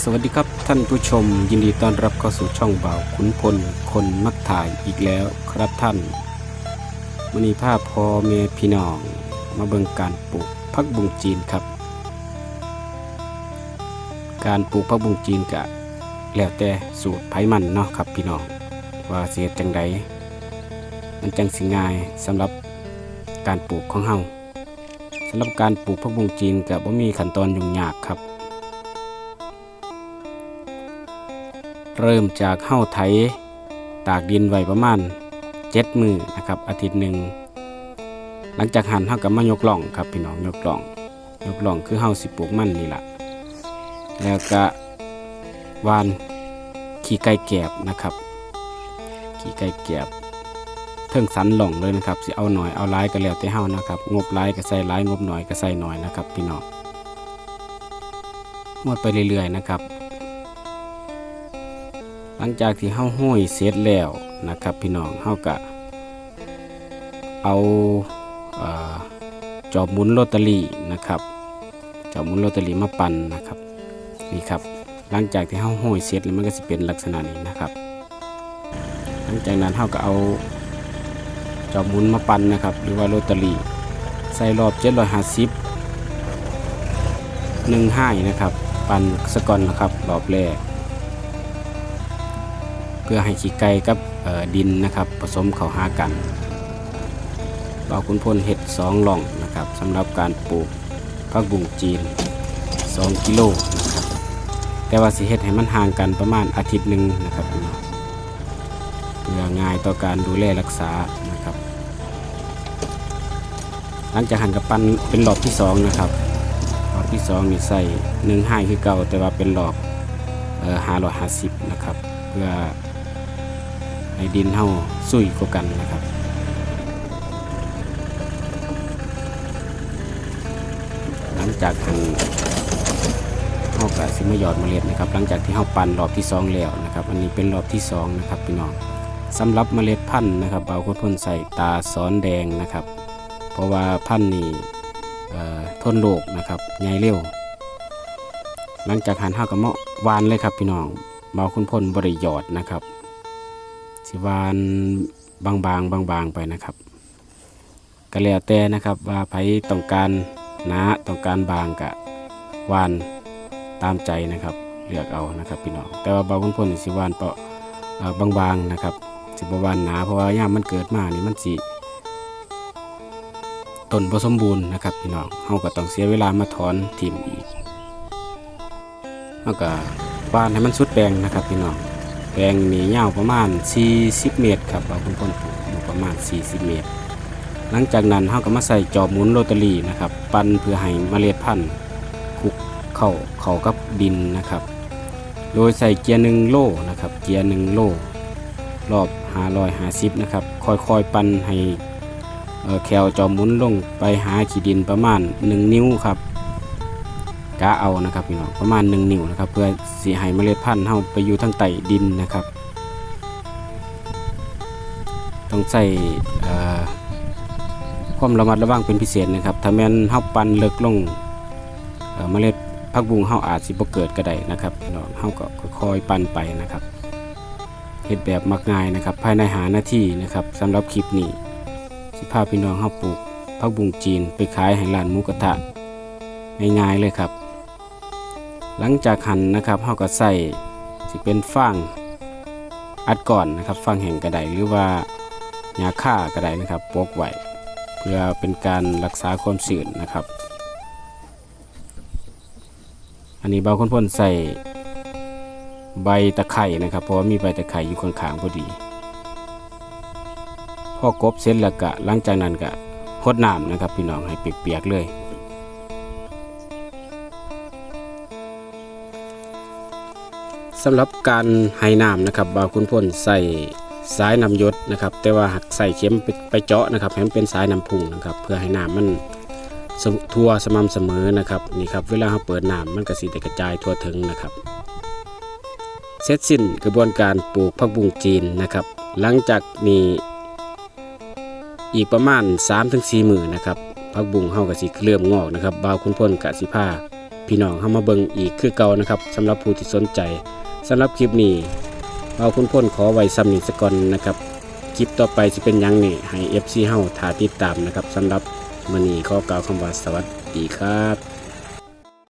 สวัสดีครับท่านผู้ชม ยินดีต้อนรับเข้าสู่ช่องเบาขุนพลคนมักถ่ายอีกแล้วครับท่านมณีภาพพอเมพี่น้อง มาเบิ่งการปลูกพักบุงจีนครับ การปลูกพักบุงจีนกะแล้วแต่สูตรไผ่มันเนาะครับพี่น้องว่าเสียจังใดมันจังสิง่ายสำหรับการปลูกของเฮาสำหรับการปลูกพักบุงจีนกะบ่มีขั้นตอนยุ่งยากครับ เริ่มจากเข้าไถ ตากดินไว้ประมาณเจ็ดมือนะครับ อาทิตย์หนึ่งหลังจากหันเฮากับมายกล่องครับพี่น้องยกล่อง ยกล่องคือเฮาสิปลูกมันนี่แหละแล้วก็วานขี้ไก่แกบนะครับขี้ไก่แกบเทิงสันหล่องเลยนะครับสิเอาหน่อยเอาหลายก็แล้วแต่เฮานะครับ งบหลายก็ใส่หลายงบหน่อยก็ใส่หน่อยนะครับ พี่น้องหมดไปเรื่อยๆนะครับ ลังจากที่เฮาห้อยเสร็จแล้วนะครับพี่น้องเฮาก็เอาจอบหมุนโรตารี่นะครับจอบหมุนโรตารี่มาปั่นนะครับนี่ครับหลังจากที่เฮาห้อยเสร็จแล้วมันก็จะเป็นลักษณะนี้นะครับ หลังจากนั้นเฮาก็เอาจอบหมุนมาปั่นนะครับ หรือว่าโรตารี่ใส่รอบ750หนึ่งให้นะครับ ปั่นสกอนนะครับรอบแรก เพื่อให้ขี้ไก่กับดินนะครับผสมเข้าหากันเราคุณพลเห็ดสองหล่องนะครับสำหรับการปลูกผักบุ้งจีน 2 กิโลนะครับแต่ว่าสิเห็ดให้มันห่างกันประมาณอาทิตย์หนึ่งนะครับเพื่อง่ายต่อการดูแลรักษานะครับ หลังจากหั่นกับปั้นเป็นรอบที่สองนะครับรอบที่สองนี่ใส่หนึ่งให้คือเก่าแต่ว่าเป็นรอบเอ่อห้าร้อยห้าสิบนะครับ เพื่อ ให้ดินเฮาสุยกว่ากันนะครับหลังจากหันเฮากะสิมาหยอดเมล็ดนะครับ หลังจากที่เฮาปั่นรอบที่สองแล้วนะครับ อันนี้เป็นรอบที่สองนะครับพี่น้องสำหรับเมล็ดพันธุ์นะครับเบาคนพ่นใส่ตาซ้อนแดงนะครับ เพราะว่าพันธุ์นี้ทนโรคนะครับใหญ่เร็ว หลังจากหันเฮากับเมาะวานเลยครับพี่น้องเบาคุณพ่นบริยอดนะครับ สิวานบางๆบางๆไปนะครับก็แล้วแต่นะครับว่าไผต้องการหนาต้องการบางกะวานตามใจนะครับเลือกเอานะครับพี่น้องแต่ว่าบาคุณพ่นสิวานเปาะบางๆนะครับสิบวานหนาเพราะว่าย่ามมันเกิดมานี่มันสิต้นผสมบูรณ์นะครับพี่น้องเฮาก็ต้องเสียเวลามาถอนทิมอีกเฮาก็วานให้มันสุดแปลงนะครับพี่น้อง แปลงนี่ยาวประมาณ 40 เมตรครับเอาคุณพ่นอยู่ประมาณ 40 เมตร หลังจากนั้นเราก็มาใส่จอบหมุนโรตารีนะครับ ปั้นเพื่อให้เมล็ดพันธุ์คุกเข้าเข้ากับดินนะครับ โดยใส่เกียร์หนึ่งโล่นะครับ เกียร์หนึ่งโล่รอบ550นะครับค่อยๆปั้นให้แคลจอบหมุนลงไปหาขี้ดินประมาณ 1 นิ้วครับ กะเอานะครับพี่น้องประมาณ 1 นิ้วนะครับ เพื่อสีให้เมล็ดพันธุ์เฮาไปอยู่ทางใต้ดินนะครับ ต้องใส่เอ่อความระมัดระวังเป็นพิเศษนะครับ ถ้าแม่นเฮาปั่นเลิกลงเมล็ดผักบุ้งเฮาอาจสิบ่เกิดก็ได้นะครับพี่น้องเฮาก็ค่อยๆปั่นไปนะครับเฮ็ดแบบมักง่ายนะครับ ภายในหานาที่นะครับสำหรับคลิปนี้สิพาพี่น้องเฮาปลูกผักบุ้งจีนไปขายให้ร้านหมูกระทะง่ายๆเลยครับ หลังจากหั่นนะครับเราก็ใส่สิเป็นฟางอัดก่อนนะครับฟางแห่งกระไดหรือว่าหญ้าค่ากระไดนะครับโปกไว้เพื่อเป็นการรักษาความชื้นนะครับ อันนี้เบาคนพ่นใส่ใบตะไคร่นะครับเพราะว่ามีใบตะไคร่อยู่ข้างๆพอดีพอกบเสร็จแล้วก็หลังจากนั้นก็พดน้ำนะครับพี่น้องให้เปียกๆเลย สำหรับการให้น้ำนะครับบาวคุณพ่นใส่สายน้ำยศนะครับ แต่ว่าหักใส่เข็มไปเจาะนะครับให้มันเป็นสายน้ำพุ่งนะครับ เพื่อให้น้ำมันสมทั่วสม่ำเสมอนะครับนี่ครับเวลาเราเปิดน้ำมันก็สีแต่กระจายทั่วถึงนะครับเสร็จสิ้นกระบวนการปลูกผักบุ้งจีนนะครับ หลังจากนี้อีกประมาณ 3-4มือนะครับผักบุ้งเฮาก็สิเริ่มงอกนะครับบาวคุณพ่นกะสิผ้าพี่น้องเข้ามาเบิ่งอีกคือเก่านะครับสำหรับผู้ที่สนใจำหรับคลิปนี้เราคุณพ่นขอไว้ซ้ำนี้สก่อนนะครับ คลิปต่อไปจะเป็นยังนี่ให้ FC เฮาถ่าติดตามนะครับสำหรับมื้อนี้อกล่าวคำว่าสวัสดีครับ